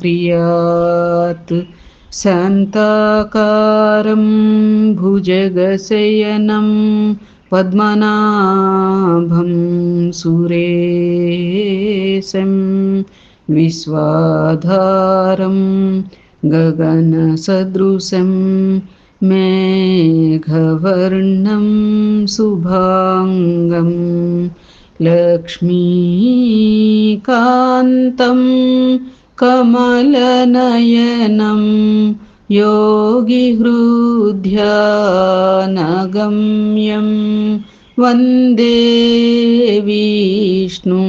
क्रियात् शान्ताकारं भुजगशयनं पद्मनाभं सुरेशं विश्वाधारं गगनसदृशं मेघवर्णं शुभाङ्गं लक्ष्मीकान्तं कमलनयनं योगिहृध्यानगम्यं वन्दे विष्णुं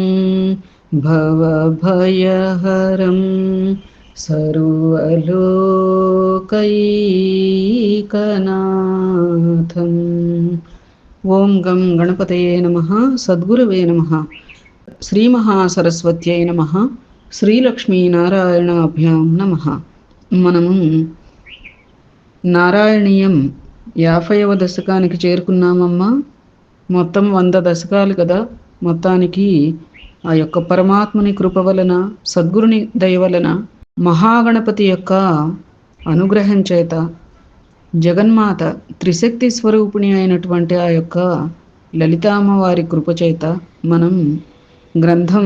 भवभयहरं सर्वलोकैकनाथम्। ॐ गं गणपतये नमः सद्गुरवे नमः श्रीमहासरस्वत्यै नमः। శ్రీలక్ష్మీ నారాయణ అభ్యాం నమ. మనము నారాయణీయం యాభైవ దశకానికి చేరుకున్నామమ్మా. మొత్తం వంద దశకాలు కదా. మొత్తానికి ఆ యొక్క పరమాత్ముని కృప వలన సద్గురుని దయ వలన మహాగణపతి యొక్క అనుగ్రహం చేత జగన్మాత త్రిశక్తి స్వరూపిణి అయినటువంటి ఆ యొక్క లలితామ్మవారి కృపచేత మనం గ్రంథం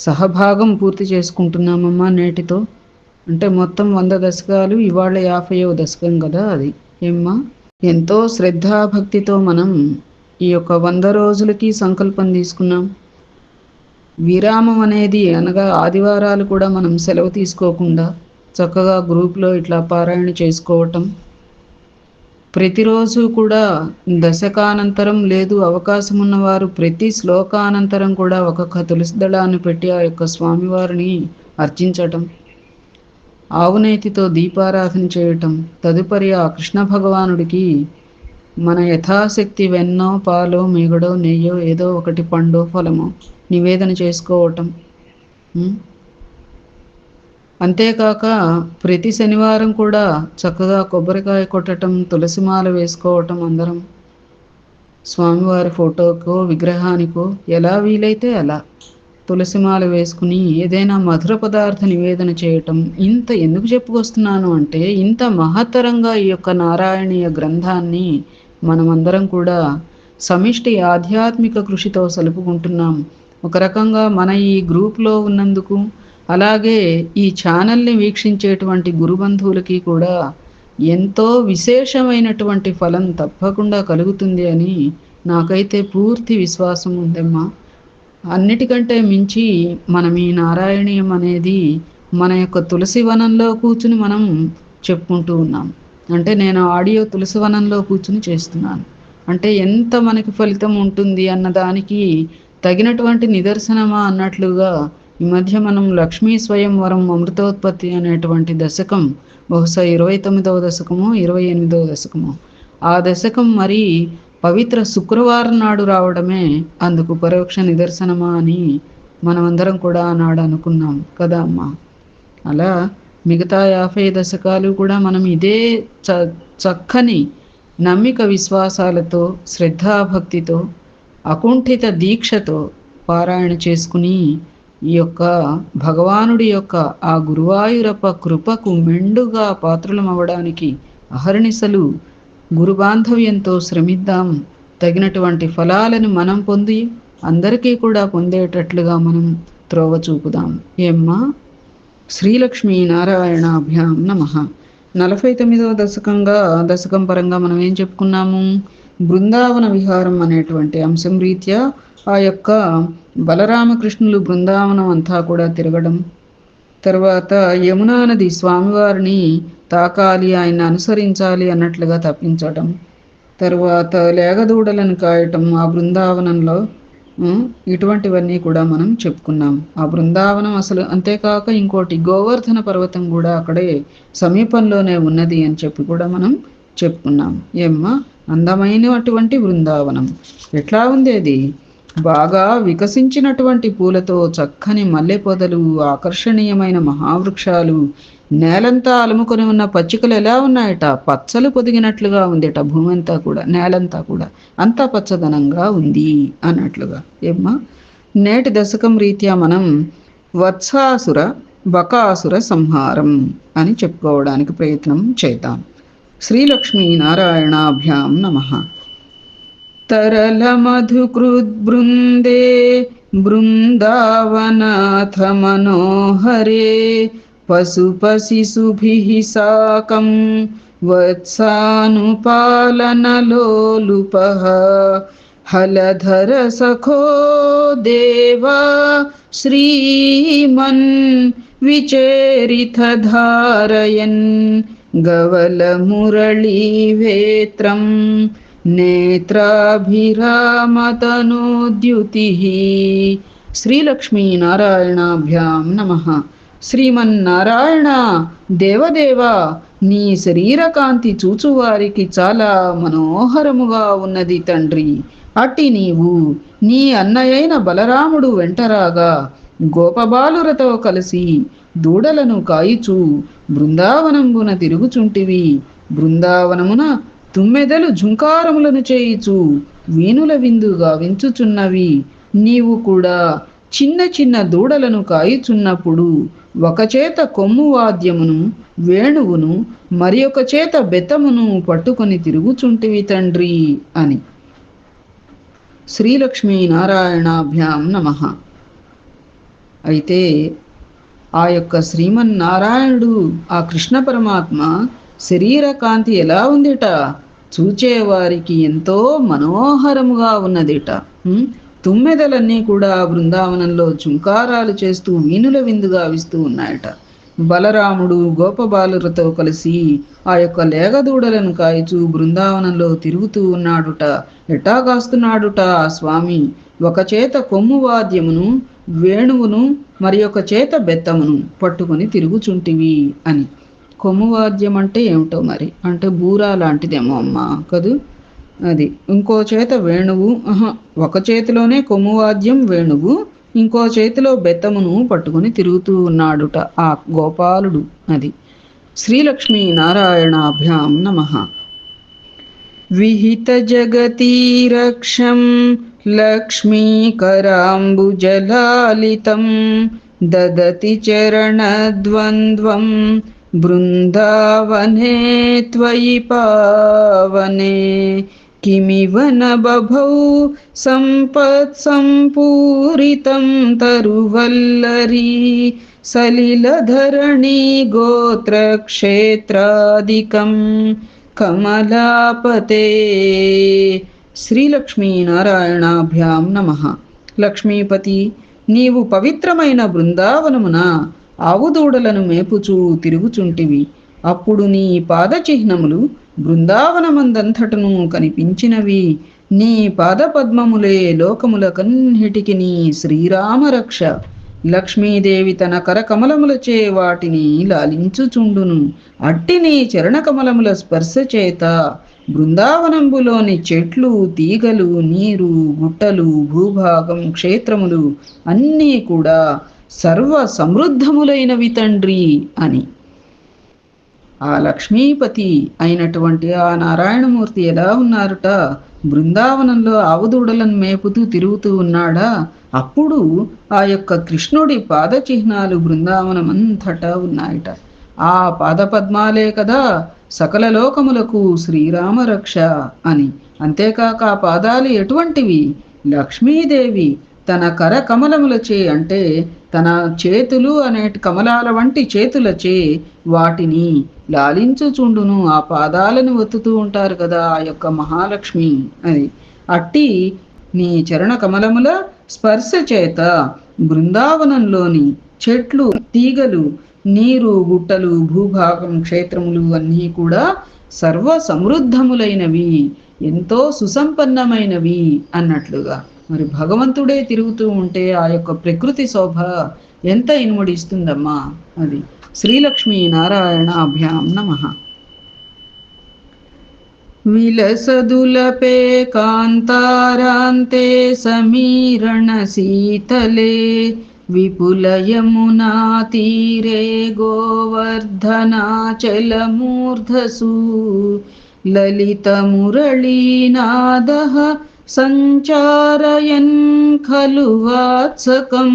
సహభాగం పూర్తి చేసుకుంటున్నామమ్మా నేటితో. అంటే మొత్తం వంద దశకాలు ఇవాళ యాభైవ దశకం కదా అది. ఏమ్మా? ఎంతో శ్రద్ధాభక్తితో మనం ఈ యొక్క వంద రోజులకి సంకల్పం తీసుకున్నాం. విరామం అనేది అనగా ఆదివారాలు కూడా మనం సెలవు తీసుకోకుండా చక్కగా గ్రూప్లో ఇట్లా పారాయణ చేసుకోవటం ప్రతిరోజు కూడా దశకానంతరం లేదు అవకాశం ఉన్నవారు ప్రతి శ్లోకానంతరం కూడా ఒక్కొక్క తులసి దళాన్ని పెట్టి ఆ యొక్క స్వామివారిని అర్చించటం ఆవునేతితో దీపారాధన చేయటం తదుపరి ఆ కృష్ణ భగవానుడికి మన యథాశక్తి వెన్నో పాలో మిగడో నెయ్యో ఏదో ఒకటి పండో ఫలమో నివేదన చేసుకోవటం అంతేకాక ప్రతి శనివారం కూడా చక్కగా కొబ్బరికాయ కొట్టడం తులసిమాల వేసుకోవటం అందరం. స్వామివారి ఫోటోకో విగ్రహానికో ఎలా వీలైతే అలా తులసిమాల వేసుకుని ఏదైనా మధుర పదార్థ నివేదన చేయటం ఇంత ఎందుకు చెప్పుకొస్తున్నాను అంటే ఇంత మహత్తరంగా ఈ యొక్క నారాయణీయ గ్రంథాన్ని మనమందరం కూడా సమిష్టి ఆధ్యాత్మిక కృషితో సలుపుకుంటున్నాం. ఒక రకంగా మన ఈ గ్రూప్లో ఉన్నందుకు అలాగే ఈ ఛానల్ని వీక్షించేటువంటి గురుబంధువులకి కూడా ఎంతో విశేషమైనటువంటి ఫలం తప్పకుండా కలుగుతుంది అని నాకైతే పూర్తి విశ్వాసం ఉందమ్మా. అన్నిటికంటే మించి మనం ఈ నారాయణీయం అనేది మన యొక్క తులసి వనంలో కూర్చుని మనం చెప్పుకుంటూ ఉన్నాం. అంటే నేను ఆడియో తులసి వనంలో కూర్చుని చేస్తున్నాను. అంటే ఎంత మనకి ఫలితం ఉంటుంది అన్నదానికి తగినటువంటి నిదర్శనమా అన్నట్లుగా ఈ మధ్య మనం లక్ష్మీ స్వయంవరం అమృతోత్పత్తి అనేటువంటి దశకం బహుశా ఇరవై తొమ్మిదవ దశకము ఇరవై ఎనిమిదవ దశకము. ఆ దశకం మరి పవిత్ర శుక్రవారం నాడు రావడమే అందుకు పరోక్ష నిదర్శనమా అని మనమందరం కూడా ఆనాడు అనుకున్నాం కదా అమ్మా. అలా మిగతా యాభై దశకాలు కూడా మనం ఇదే చ చక్కని నమ్మిక విశ్వాసాలతో శ్రద్ధాభక్తితో అకుంఠిత దీక్షతో పారాయణ చేసుకుని ఈ యొక్క భగవానుడి యొక్క ఆ గురువాయూరప్ప కృపకు మెండుగా పాత్రులమవ్వడానికి అహర్నిశలు గురు బాంధవ్యంతో శ్రమిద్దాం. తగినటువంటి ఫలాలను మనం పొంది అందరికీ కూడా పొందేటట్లుగా మనం త్రోవ చూపుదాం. ఏమ్మా? శ్రీలక్ష్మీ నారాయణాభ్యాం నమ. నలభై తొమ్మిదవ దశకంగా దశకం పరంగా మనం ఏం చెప్పుకున్నాము? బృందావన విహారం అనేటువంటి అంశం రీత్యా ఆ యొక్క బలరామకృష్ణులు బృందావనం అంతా కూడా తిరగడం. తర్వాత యమునా నది స్వామివారిని తాకాలి ఆయన అనుసరించాలి అన్నట్లుగా తప్పించడం తర్వాత లేగదూడలను కాయటం ఆ బృందావనంలో ఇటువంటివన్నీ కూడా మనం చెప్పుకున్నాం. ఆ బృందావనం అసలు అంతేకాక ఇంకోటి గోవర్ధన పర్వతం కూడా అక్కడే సమీపంలోనే ఉన్నది అని చెప్పి కూడా మనం చెప్పుకున్నాం. ఏమ్మా అందమైనటువంటి బృందావనం. ఎట్లా ఉంది అది? బాగా వికసించినటువంటి పూలతో చక్కని మల్లె పొదలు ఆకర్షణీయమైన మహావృక్షాలు నేలంతా అలుముకొని ఉన్న పచ్చికలు ఎలా ఉన్నాయట? పచ్చలు పొదిగినట్లుగా ఉందిట భూమి అంతా కూడా నేలంతా కూడా. అంతా పచ్చదనంగా ఉంది అన్నట్లుగా. ఏమ్మా? నేటి దశకం రీత్యా మనం వత్సాసుర బకాసుర సంహారం అని చెప్పుకోవడానికి ప్రయత్నం చేద్దాం. శ్రీలక్ష్మీ నారాయణాభ్యాం నమః. तरलमधुकृद्बृन्दे बृन्दावनाथ मनोहरे पशुपशिशुभिः साकं वत्सानुपालनलोलुपः। हलधर सखो देवा श्रीमन् विचेरितधारयन् गवलमुरळीवेत्रम् నేత్రాభిరామతనోద్యుతిः. శ్రీలక్ష్మీనారాయణాభ్యాం నమ. శ్రీమన్నారాయణ దేవదేవ నీ శరీరకాంతి చూచువారికి చాలా మనోహరముగా ఉన్నది తండ్రి. అట్టి నీవు నీ అన్నయైన బలరాముడు వెంటరాగా గోపబాలురతో కలిసి దూడలను కాయిచు బృందావనంబున తిరుగుచుంటివి. బృందావనమున తుమ్మెదలు జుంకారములను చేయిచు వీణుల విందుగా వించుచున్నవి. నీవు కూడా చిన్న చిన్న దూడలను కాయుచున్నప్పుడు ఒకచేత కొమ్ము వాద్యమును వేణువును మరి ఒక చేత బెత్తమును పట్టుకొని తిరుగుచుంటివి తండ్రి అని. శ్రీలక్ష్మీ నారాయణాభ్యాం నమ. అయితే ఆ యొక్క శ్రీమన్నారాయణుడు ఆ కృష్ణ పరమాత్మ శరీర కాంతి ఎలా ఉందిట? చూచేవారికి ఎంతో మనోహరముగా ఉన్నదిట. తుమ్మెదలన్నీ కూడా బృందావనంలో చుంకారాలు చేస్తూ వీణుల విందుగా విస్తూ ఉన్నాయట. బలరాముడు గోపబాలులతో కలిసి ఆ యొక్క లేగదూడలను కాయచూ బృందావనంలో తిరుగుతూ ఉన్నాడుట ఎట్టా కాస్తున్నాడుట ఆ స్వామి? ఒక చేత కొమ్ము వాద్యమును వేణువును మరి ఒక చేత బెత్తమును పట్టుకొని తిరుగుచుంటివి అని. కొమువాద్యం అంటే ఏమిటో మరి? అంటే బూరా లాంటిదేమో అమ్మా కదూ? అది. ఇంకో చేత వేణువు ఒక చేతిలోనే కొమ్ము వాద్యం వేణువు ఇంకో చేతిలో బెత్తమును పట్టుకుని తిరుగుతూ ఉన్నాడుట ఆ గోపాలుడు. అది. శ్రీలక్ష్మీ నారాయణాభ్యాం నమ. విహిత జగతీరక్షం లక్ష్మీకరాంబుజలాలితం దదతి చరణద్వంద్వం బృందావనే త్వయి పావనే కిమివ న బభౌ సంపత్ సంపూరితం తరువల్లరీ సలిలధరణీ గోత్రక్షేత్రాదికం కమలాపతే శ్రీలక్ష్మీనారాయణాభ్యాం నమ లక్ష్మీపతి నీవు పవిత్రమైన బృందావనమున ఆవుదూడలను మేపుచూ తిరుగుచుంటివి. అప్పుడు నీ పాదచిహ్నములు బృందావనమందంతటను కనిపించినవి. నీ పాదపద్మములే లోకములకన్నిటికి నీ శ్రీరామరక్ష. లక్ష్మీదేవి తన కరకమలములచే వాటిని లాలించుచుండును. అట్టి నీ చరణకమలముల స్పర్శ చేత బృందావనంబులోని చెట్లు తీగలు నీరు గుట్టలు భూభాగం క్షేత్రములు అన్నీ కూడా సర్వ సమృద్ధములైనవి తండ్రి అని. ఆ లక్ష్మీపతి అయినటువంటి ఆ నారాయణమూర్తి ఎలా ఉన్నారుట? బృందావనంలో ఆవుదూడలను మేపుతూ తిరుగుతూ ఉన్నాడా? అప్పుడు ఆ యొక్క కృష్ణుడి పాద చిహ్నాలు బృందావనం అంతటా ఉన్నాయట. ఆ పాదపద్మాలే కదా సకల లోకములకు శ్రీరామరక్ష అని. అంతేకాక ఆ పాదాలు ఎటువంటివి? లక్ష్మీదేవి తన కరకమలములచే అంటే తన చేతులు అనేటి కమలాల వంటి చేతులచే వాటిని లాలించుచుండును. ఆ పాదాలను ఒత్తుతూ ఉంటారు కదా ఆ యొక్క మహాలక్ష్మి అది అట్టి నీ చరణ కమలముల స్పర్శ చేత బృందావనంలోని చెట్లు తీగలు నీరు గుట్టలు భూభాగం క్షేత్రములు అన్నీ కూడా సర్వ సమృద్ధములైనవి ఎంతో సుసంపన్నమైనవి అన్నట్లుగా. మరి భగవంతుడే తిరుగుతూ ఉంటే ఆ యొక్క ప్రకృతి శోభ ఎంత ఇనుముడిస్తుందమ్మా అది. శ్రీలక్ష్మి నారాయణ అభ్యాం నమ. విలసదులపే కాంతారాంతే సమీరణ శీతలే విపులయమునా తీరే గోవర్ధనాచలమూర్ధసు లలితమురళీనాదः सञ्चारयन् खलु वात्सकं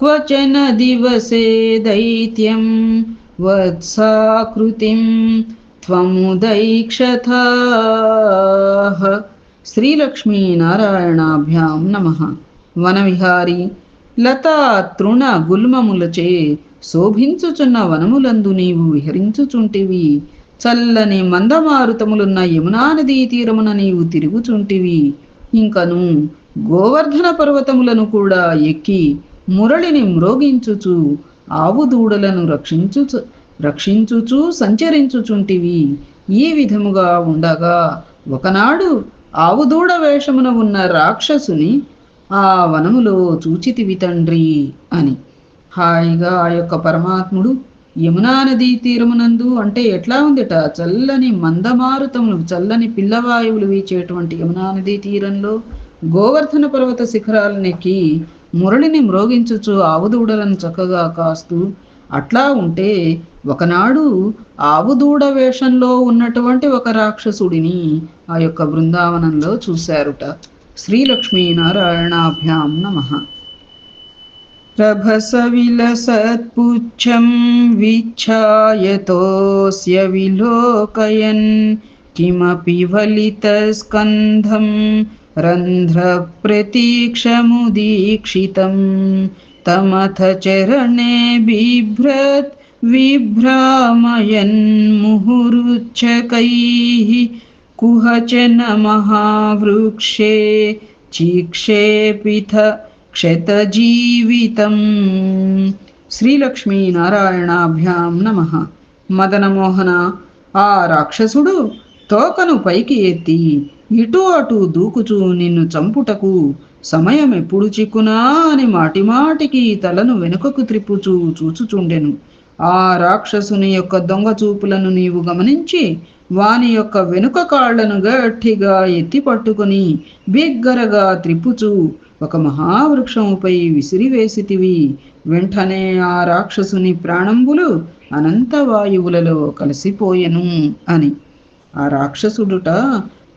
क्वचन दिवसे दैत्यं वत्साकृतिं त्वमुदैक्षथाः శ్రీలక్ష్మీనారాయణాభ్యాం నమ వనవిహారి లతా తృణ గుల్మములచే శోభించుచున్న వనములందు నీవు విహరించుచుంటివి చల్లని మందమారుతములున్న యమునా నదీ తీరమున నీవు తిరుగుచుంటివి. ఇంకను గోవర్ధన పర్వతములను కూడా ఎక్కి మురళిని మ్రోగించుచు ఆవు దూడలను రక్షించుచు రక్షించుచు సంచరించుచుంటివి. ఈ విధముగా ఉండగా ఒకనాడు ఆవు దూడ వేషమున ఉన్న రాక్షసుని ఆ వనములో చూచితివి తండ్రి అని. హాయిగా ఆ యొక్క పరమాత్ముడు యమునా నదీ తీరమునందు అంటే ఎట్లా ఉందిట? చల్లని మందమారుతములు చల్లని పిల్లవాయువులు వీచేటువంటి యమునా నదీ తీరంలో గోవర్ధన పర్వత శిఖరాలనెక్కి మురళిని మ్రోగించుచు ఆవుదూడలను చక్కగా కాస్తూ అట్లా ఉంటే ఒకనాడు ఆవుదూడ వేషంలో ఉన్నటువంటి ఒక రాక్షసుడిని ఆ యొక్క బృందావనంలో చూశారుట. శ్రీలక్ష్మీనారాయణాభ్యాం నారాయణాభ్యాం నమః. रभसविलसत्पुच्छं विच्छायतोऽस्य विलोकयन् किमपि वलितस्कन्धं रन्ध्रप्रतीक्षमुदीक्षितं तमथ चरणे बिभ्रत् विभ्रामयन्मुहुरुच्चकैः कुहचन महावृक्षे चिक्षेपिथ క్షతజీవితం. శ్రీలక్ష్మీ నారాయణాభ్యాం నమ. మదనమోహన ఆ రాక్షసుడు తోకను పైకి ఎత్తి ఇటు అటు దూకుచూ నిన్ను చంపుటకు సమయం ఎప్పుడు చిక్కునా అని మాటిమాటికి తలను వెనుకకు త్రిప్పుచూ చూచుచుండెను. ఆ రాక్షసుని యొక్క దొంగ చూపులను నీవు గమనించి వాని యొక్క వెనుక కాళ్ళను గట్టిగా ఎత్తి పట్టుకుని బిగ్గరగా త్రిప్పుచూ ఒక మహావృక్షముపై విసిరివేసితివి. వెంటనే ఆ రాక్షసుని ప్రాణంబులు అనంత వాయువులలో కలిసిపోయెను అని. ఆ రాక్షసుడుట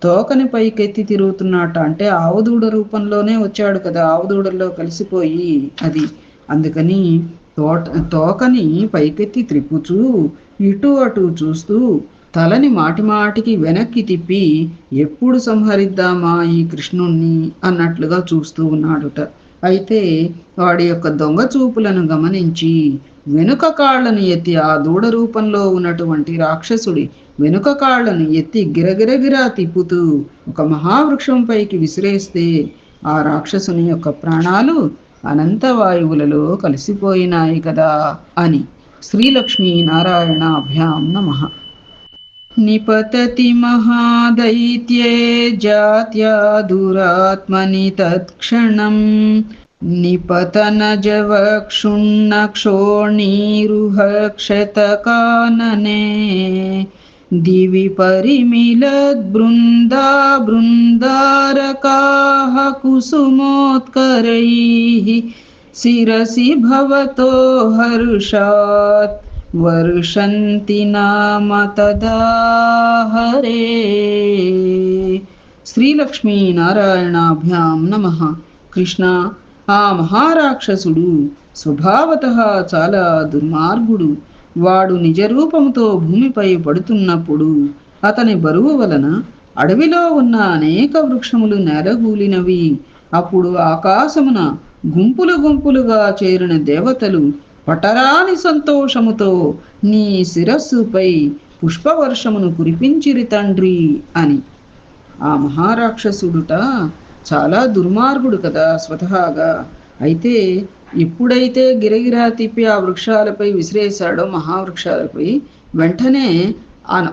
తోకని పైకెత్తి తిరుగుతున్నట అంటే ఆవుదూడ రూపంలోనే వచ్చాడు కదా ఆవుదూడల్లో కలిసిపోయి అది. అందుకని తోట తోకని పైకెత్తి త్రిప్పుచూ ఇటు అటు చూస్తూ తలని మాటిమాటికి వెనక్కి తిప్పి ఎప్పుడు సంహరిద్దామా ఈ కృష్ణుణ్ణి? అన్నట్లుగా చూస్తూ ఉన్నాడుట. అయితే వాడి యొక్క దొంగ చూపులను గమనించి వెనుక కాళ్ళను ఎత్తి ఆ దూడ రూపంలో ఉన్నటువంటి రాక్షసుడి వెనుక కాళ్ళను ఎత్తి గిరగిరగిరా తిప్పుతూ ఒక మహావృక్షం పైకి విసిరేస్తే ఆ రాక్షసుని యొక్క ప్రాణాలు అనంత వాయువులలో కలిసిపోయినాయి కదా అని శ్రీలక్ష్మీ నారాయణ అభ్యాం నమః. निपतति महादैत्ये जात्या दुरात्मनि तत्क्षणम्। निपतनजवक्षुण्णक्षोणीरुहक्षतकानने दिवि परिमिलद्बृन्दा बृन्दारकाः कुसुमोत्करैः शिरसि भवतो हर्षात्। వర్షంతి నామ తదా హరే నారాయణాభ్యాం నమ కృష్ణ ఆ మహారాక్షసుడు స్వభావత చాలా దుర్మార్గుడు. వాడు నిజరూపముతో భూమిపై పడుతున్నప్పుడు అతని బరువు వలన అడవిలో ఉన్న అనేక వృక్షములు నేలగూలినవి. అప్పుడు ఆకాశమున గుంపులు గుంపులుగా చేరిన దేవతలు పటరాని సంతోషముతో నీ శిరస్సుపై పుష్పవర్షమును కురిపించిరి తండ్రి అని. ఆ మహారాక్షసుడుట చాలా దుర్మార్గుడు కదా స్వతహాగా. అయితే ఎప్పుడైతే గిరగిరా తిప్పి ఆ వృక్షాలపై విసిరేశాడో మహావృక్షాలపై వెంటనే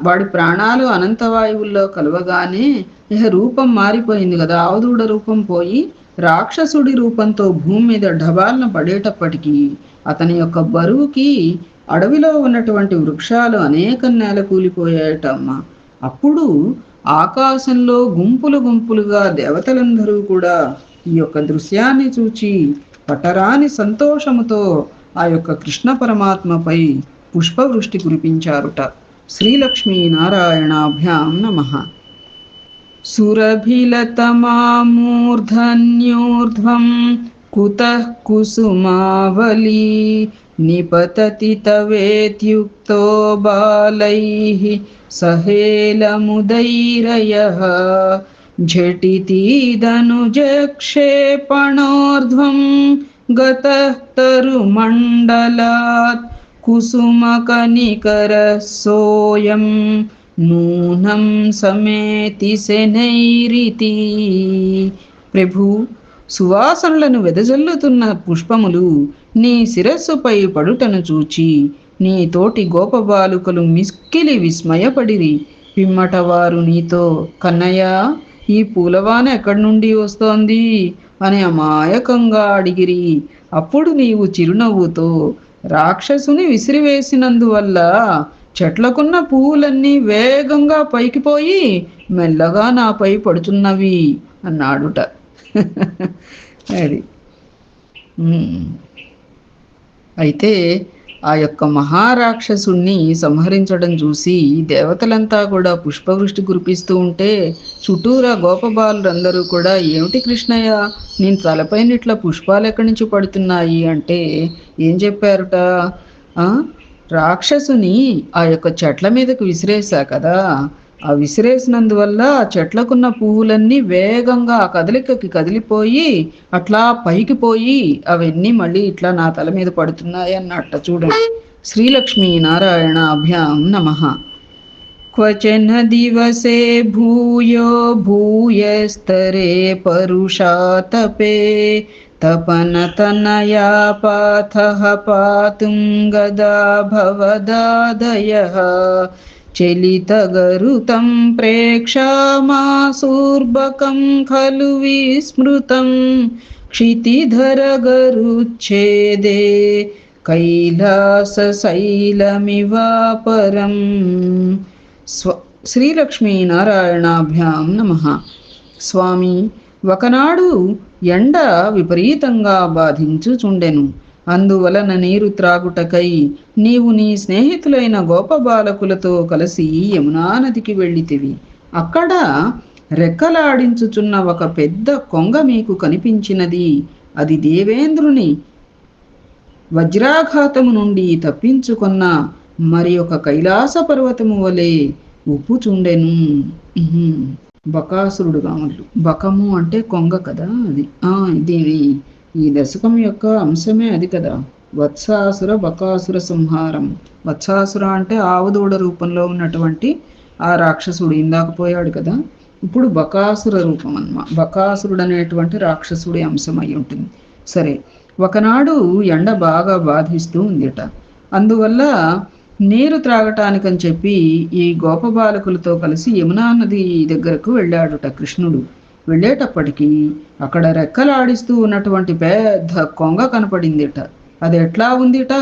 వాడి ప్రాణాలు అనంతవాయువుల్లో కలవగానే ఇహ రూపం మారిపోయింది కదా. అవధూడ రూపం పోయి రాక్షసుడి రూపంతో భూమి మీద ఢబాలను పడేటప్పటికీ అతని యొక్క బరువుకి అడవిలో ఉన్నటువంటి వృక్షాలు అనేక నేల కూలిపోయాయటమ్మా అప్పుడు ఆకాశంలో గుంపులు గుంపులుగా దేవతలందరూ కూడా ఈ యొక్క దృశ్యాన్ని చూచి పటరాని సంతోషముతో ఆ యొక్క కృష్ణ పరమాత్మపై పుష్పవృష్టి కురిపించారుట. శ్రీలక్ష్మీ నారాయణాభ్యాం నమ సురభిలతమామూర్ధన్యూర్ధ్వం कुतः कुसुमावली निपतति तवेत्युक्तो बालैः सहेलमुदैरयः झटिति धनुजक्षेपणोर्ध्वं गतः तरुमण्डलात् कुसुमकनिकरः सोऽयं नूनं समेति सेनैरिति प्रभु సువాసనలను వెదజల్లుతున్న పుష్పములు నీ శిరస్సుపై పడుటను చూచి నీ తోటి గోపబాలుకలు మిస్కిలి విస్మయపడిరి. పిమ్మట వారు నీతో కన్నయ్య ఈ పూలవాన ఎక్కడి నుండి వస్తోంది అని అమాయకంగా అడిగిరి. అప్పుడు నీవు చిరునవ్వుతో రాక్షసుని విసిరివేసినందువల్ల చెట్లకున్న పువ్వులన్నీ వేగంగా పైకి పోయి మెల్లగా నాపై పడుతున్నవి అన్నాడుట. అది. అయితే ఆ యొక్క మహారాక్షసుణ్ణి సంహరించడం చూసి దేవతలంతా కూడా పుష్పవృష్టి కురిపిస్తూ ఉంటే చుట్టూరా గోపబాలులందరూ కూడా ఏమిటి కృష్ణయ్య నేను తలపైన ఇట్లా పుష్పాలు ఎక్కడి నుంచి పడుతున్నాయి? అంటే ఏం చెప్పారుట? రాక్షసుని ఆ యొక్క చెట్ల మీదకు విసిరేసా కదా. ఆ విసిరేసినందువల్ల ఆ చెట్లకున్న పువ్వులన్నీ వేగంగా ఆ కదలికకి కదిలిపోయి అట్లా పైకి పోయి అవన్నీ మళ్ళీ ఇట్లా నా తల మీద పడుతున్నాయి అన్నట్ట చూడండి శ్రీలక్ష్మీ నారాయణ అభ్యాం నమ క్వచన దివసే భూయో భూయస్తరే పరుషాతపే तपनतनया पाथः पातुं गदा भवदादयः चलितगरुतं प्रेक्षामासूर्बकं खलु विस्मृतं क्षितिधरगरुच्छेदे कैलासशैलमिवापरं స్వ శ్రీలక్ష్మీనారాయణాభ్యాం నమ స్వామి ఒకనాడు ఎండ విపరీతంగా బాధించుచుండెను అందువలన నీరు త్రాగుటకై నీవు నీ స్నేహితులైన గోపబాలకులతో కలిసి యమునా నదికి వెళ్ళితివి. అక్కడ రెక్కలాడించుచున్న ఒక పెద్ద కొంగ మీకు కనిపించినది. అది దేవేంద్రుని వజ్రాఘాతము నుండి తప్పించుకున్న మరి ఒక కైలాస పర్వతము వలె ఉప్పుచుండెను. బకాసురుడు కామలు బకము అంటే కొంగ కదా అది. ఆ దీని ఈ దశకం యొక్క అంశమే అది కదా. వత్సాసుర బకాసుర సంహారం. వత్సాసుర అంటే ఆవుదూడ రూపంలో ఉన్నటువంటి ఆ రాక్షసుడు ఇందాక పోయాడు కదా. ఇప్పుడు బకాసుర రూపం అన్నమా. బకాసురుడు అనేటువంటి రాక్షసుడి అంశం అయి ఉంటుంది. సరే ఒకనాడు ఎండ బాగా బాధిస్తూ ఉందిట. అందువల్ల నీరు త్రాగటానికని చెప్పి ఈ గోపబాలకులతో కలిసి యమునా నది దగ్గరకు వెళ్ళాడుట కృష్ణుడు. వెళ్ళేటప్పటికీ అక్కడ రెక్కలాడిస్తూ ఉన్నటువంటి పెద్ద కొంగ కనపడిందిట. అది ఎట్లా ఉందిట?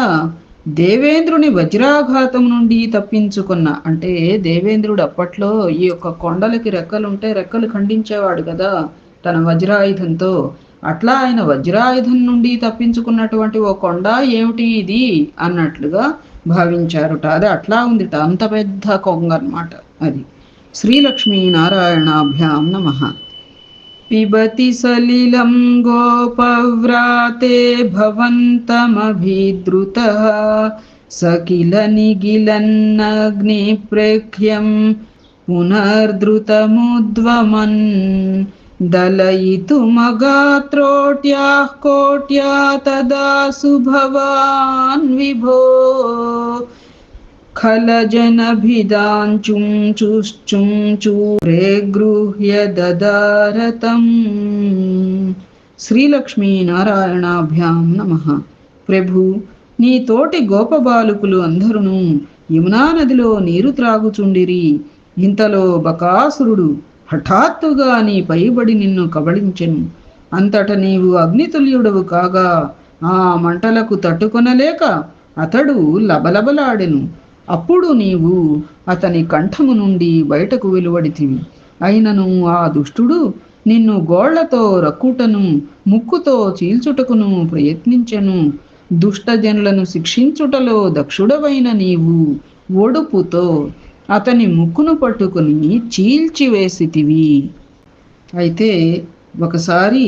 దేవేంద్రుని వజ్రాఘాతం నుండి తప్పించుకున్న అంటే దేవేంద్రుడు అప్పట్లో ఈ యొక్క కొండలకి రెక్కలుంటే రెక్కలు ఖండించేవాడు కదా తన వజ్రాయుధంతో. అట్లా ఆయన వజ్రాయుధం నుండి తప్పించుకున్నటువంటి ఓ కొండ ఏమిటి ఇది? అన్నట్లుగా భావించారుట. అది అట్లా ఉందిట. అంత పెద్ద కొంగ అనమాట అది. శ్రీలక్ష్మీ నారాయణాభ్యాం నమ. पिबति सलिलं गोपव्राते भवन्तमभिद्रुतः। स किल निगिलन्नग्निप्रेख्यं पुनर्द्रुतमुद्वमन्। दलयितुमगात्रोट्याः कोट्या तदा सुभवान् विभो। खलजनभिदाञ्चुं चुश्चुं चूरे गृह्य ददारतम् శ్రీలక్ష్మీనారాయణాభ్యాం నమ ప్రభు నీ తోటి గోపబాలుకులు అందరును యమునా నదిలో నీరు త్రాగుచుండిరి ఇంతలో బకాసురుడు హఠాత్తుగా నీ పైబడి నిన్ను కబళించెను అంతట నీవు అగ్నితుల్యుడవు కాగా ఆ మంటలకు తట్టుకొనలేక అతడు లబలబలాడెను అప్పుడు నీవు అతని కంఠము నుండి బయటకు వెలువడితివి. అయినను ఆ దుష్టుడు నిన్ను గోళ్ళతో రక్కుటను ముక్కుతో చీల్చుటకును ప్రయత్నించెను. దుష్టజనులను శిక్షించుటలో దక్షుడవైన నీవు ఒడుపుతో అతని ముక్కును పట్టుకుని చీల్చివేసితివి. అయితే ఒకసారి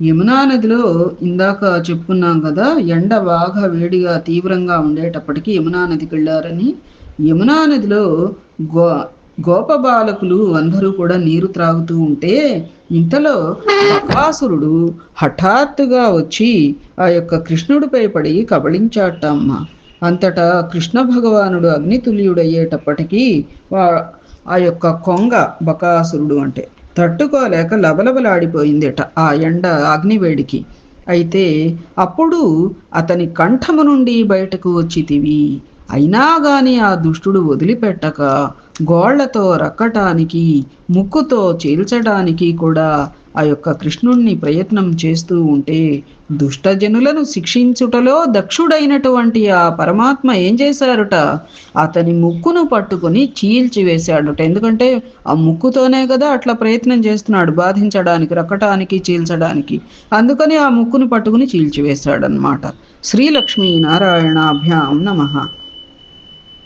యమునా నదిలో ఇందాక చెప్పుకున్నాం కదా ఎండ బాగా వేడిగా తీవ్రంగా ఉండేటప్పటికి యమునా నదికి వెళ్ళారని. యమునా నదిలో గో గోప బాలకులు అందరూ కూడా నీరు త్రాగుతూ ఉంటే ఇంతలో బకాసురుడు హఠాత్తుగా వచ్చి ఆ యొక్క కృష్ణుడిపై పడి కబళించాటమ్మ అంతటా కృష్ణ భగవానుడు అగ్నితుల్యుడయ్యేటప్పటికీ ఆ యొక్క కొంగ బకాసురుడు అంటే తట్టుకోలేక లబలబలాడిపోయిందిట ఆ ఎండ అగ్నివేడికి. అయితే అప్పుడు అతని కంఠము నుండి బయటకు వచ్చితివి. అయినా గాని ఆ దుష్టుడు వదిలిపెట్టక గోళ్ళతో రక్కటానికి ముక్కుతో చీల్చడానికి కూడా ఆ యొక్క కృష్ణుణ్ణి ప్రయత్నం చేస్తూ ఉంటే దుష్టజనులను శిక్షించుటలో దక్షుడైనటువంటి ఆ పరమాత్మ ఏం చేశారుట? అతని ముక్కును పట్టుకుని చీల్చివేశాడుట ఎందుకంటే ఆ ముక్కుతోనే కదా అట్లా ప్రయత్నం చేస్తున్నాడు బాధించడానికి రక్కటానికి చీల్చడానికి. అందుకని ఆ ముక్కును పట్టుకుని చీల్చివేశాడనమాట శ్రీలక్ష్మీ నారాయణాభ్యాం నమః.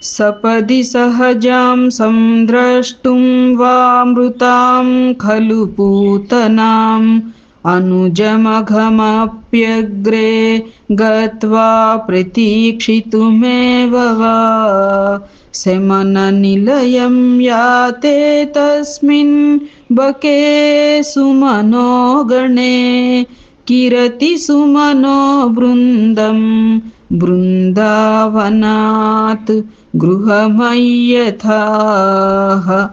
सपदि सहजां संद्रष्टुं वामृतां खलु पूतनाम्। अनुजमघमप्यग्रे गत्वा प्रतीक्षितुमेव वा। शमननिलयं याते तस्मिन् बके सुमनो गणे। किरति सुमनो वृन्दं బృందావనాత్ గృహమయ్యథాహ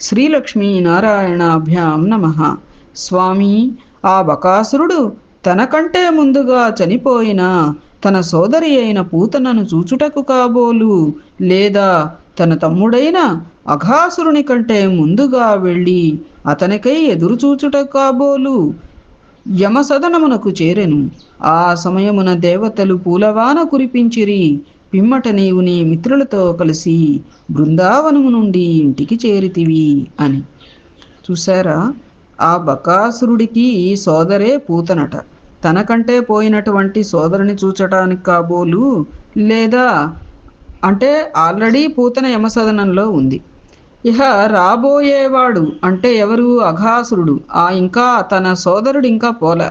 శ్రీలక్ష్మీనారాయణాభ్యాం నమ. స్వామి ఆ బకాసురుడు తనకంటే ముందుగా చనిపోయిన తన సోదరి అయిన పూతనను చూచుటకు కాబోలు లేదా తన తమ్ముడైన అఘాసురుని కంటే ముందుగా వెళ్ళి అతనికై ఎదురుచూచుట కాబోలు యమసదనమునకు చేరెను. ఆ సమయమున దేవతలు పూలవాన కురిపించిరి. పిమ్మట నీవు నీ మిత్రులతో కలిసి బృందావనము నుండి ఇంటికి చేరితివి అని. చూసారా ఆ బకాసురుడికి సోదరే పూతనట. తనకంటే పోయినటువంటి సోదరుని చూచటానికి కాబోలు లేదా అంటే ఆల్రెడీ పూతన యమసదనంలో ఉంది. ఇహ రాబోయేవాడు అంటే ఎవరు? అఘాసురుడు. ఆ ఇంకా తన సోదరుడు ఇంకా పోల.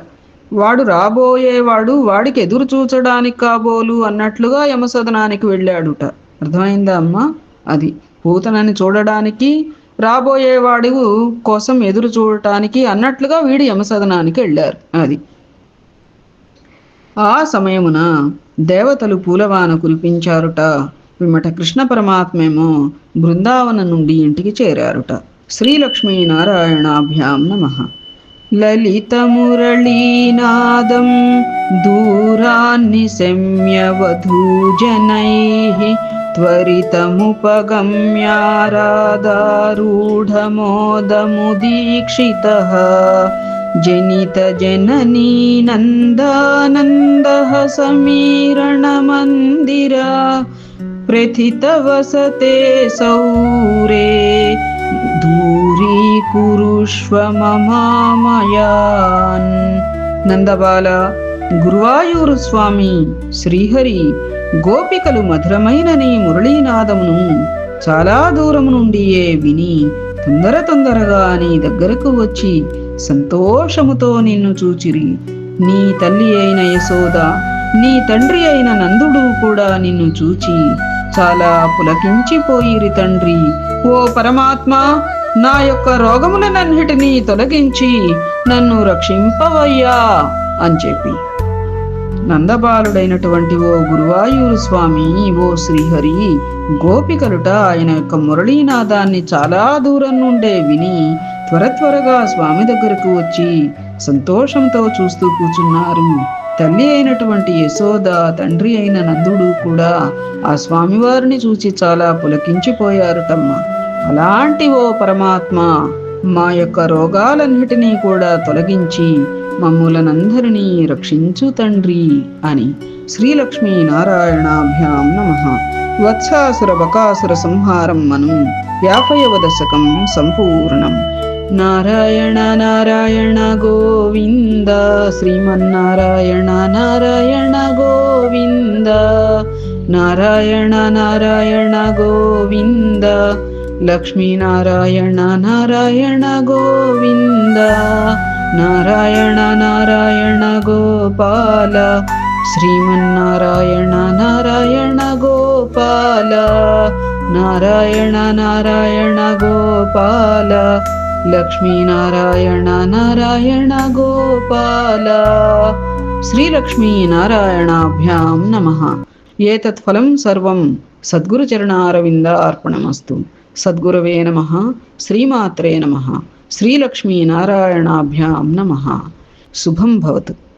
వాడు రాబోయేవాడు వాడికి ఎదురు చూచడానికి కాబోలు అన్నట్లుగా యమసదనానికి వెళ్ళాడుట. అర్థమైందా అమ్మా? అది. పూతనని చూడడానికి రాబోయేవాడు కోసం ఎదురు చూడటానికి అన్నట్లుగా వీడు యమసదనానికి వెళ్ళారు. అది. ఆ సమయమున దేవతలు పూలవాన కురిపించారుట. పిమ్మట కృష్ణ పరమాత్మేమో బృందావన నుండి ఇంటికి చేరారుట శ్రీలక్ష్మీ నారాయణాభ్యాం నమః ललितमुरलीनादं दूरान्निशम्य वधूजनैः त्वरितमुपगम्यारादारूढमोदमुदीक्षितः जनितजननी नन्दानन्दः समीरणमन्दिरा प्रथितवसते सौरे దూరీకురుష్వ మమామయాన్ నందబాల గురువాయూరు స్వామి శ్రీహరి గోపికలు మధురమైన నీ మురళీనాదమును చాలా దూరము నుండియే విని తొందర తొందరగా నీ దగ్గరకు వచ్చి సంతోషముతో నిన్ను చూచిరి నీ తల్లి అయిన యశోద నీ తండ్రి అయిన నందుడు కూడా నిన్ను చూచి చాలా పులకించిపోయిరి తండ్రి. ఓ పరమాత్మ నా యొక్క రోగములనన్నిటినీ తొలగించి నన్ను రక్షింపవయ్యా అని చెప్పి. నందబాలుడైనటువంటి ఓ గురువాయూరు స్వామి ఓ శ్రీహరి గోపికలుట ఆయన యొక్క మురళీనాదాన్ని చాలా దూరం నుండే విని త్వర త్వరగా స్వామి దగ్గరకు వచ్చి సంతోషంతో చూస్తూ కూర్చున్నారు తల్లి అయినటువంటి యశోద తండ్రి అయిన నందుడు కూడా ఆ స్వామివారిని చూచి చాలా పులకించిపోయారుటమ్మ. అలాంటి ఓ పరమాత్మ మా యొక్క రోగాలన్నిటినీ కూడా తొలగించి మమ్ములనందరినీ రక్షించు తండ్రి అని శ్రీలక్ష్మీ నారాయణాభ్యాం నమ. వత్సాసుర బకాసుర సంహారం మను యాభైవ దశకం సంపూర్ణం. నారాయణ నారాయణ గోవింద శ్రీమన్నారాయణ నారాయణ గోవింద నారాయణ నారాయణ గోవింద లక్ష్మీనారాయణ నారాయణ గోవింద నారాయణ నారాయణ గోపాల శ్రీమన్నారాయణ నారాయణ గోపాల నారాయణ నారాయణ గోపాల లక్ష్మీనారాయణ నారాయణ గోపాల శ్రీలక్ష్మీనారాయణాభ్యాం నమ ఏతత్ ఫలం సర్వం సద్గురుచరణారవిందార్పణమస్తు సద్గురవే నమ శ్రీమాత్రే నమ శ్రీలక్ష్మీనారాయణాభ్యాం నమ శుభం భవతు